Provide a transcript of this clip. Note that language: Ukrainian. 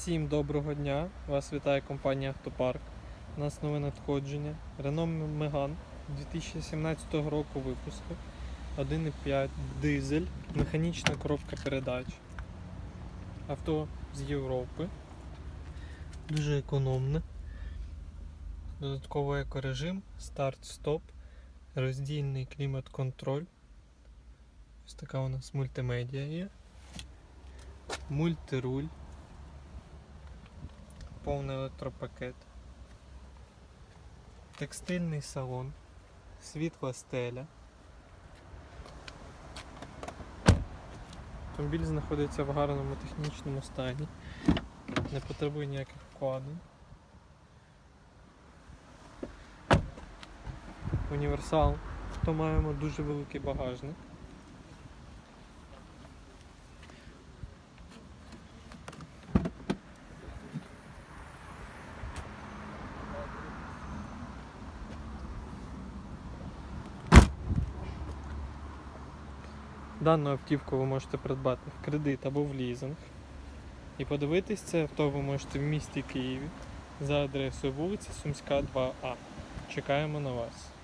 Всім доброго дня! Вас вітає компанія Автопарк. У нас нове надходження. Renault Megane 2017 року випуску. 1,5 дизель, механічна коробка передач. Авто з Європи. Дуже економне. Додатковий екорежим, старт-стоп, роздільний клімат-контроль. Ось така у нас мультимедіа є. Мультируль повний електропакет, текстильний салон, світла стеля. Автомобіль знаходиться в гарному технічному стані, не потребує ніяких вкладень. Універсал, то маємо дуже великий багажник. Дану автівку ви можете придбати в кредит або в лізинг. І подивитись це авто ви можете в місті Києві за адресою вулиці Сумська 2А. Чекаємо на вас.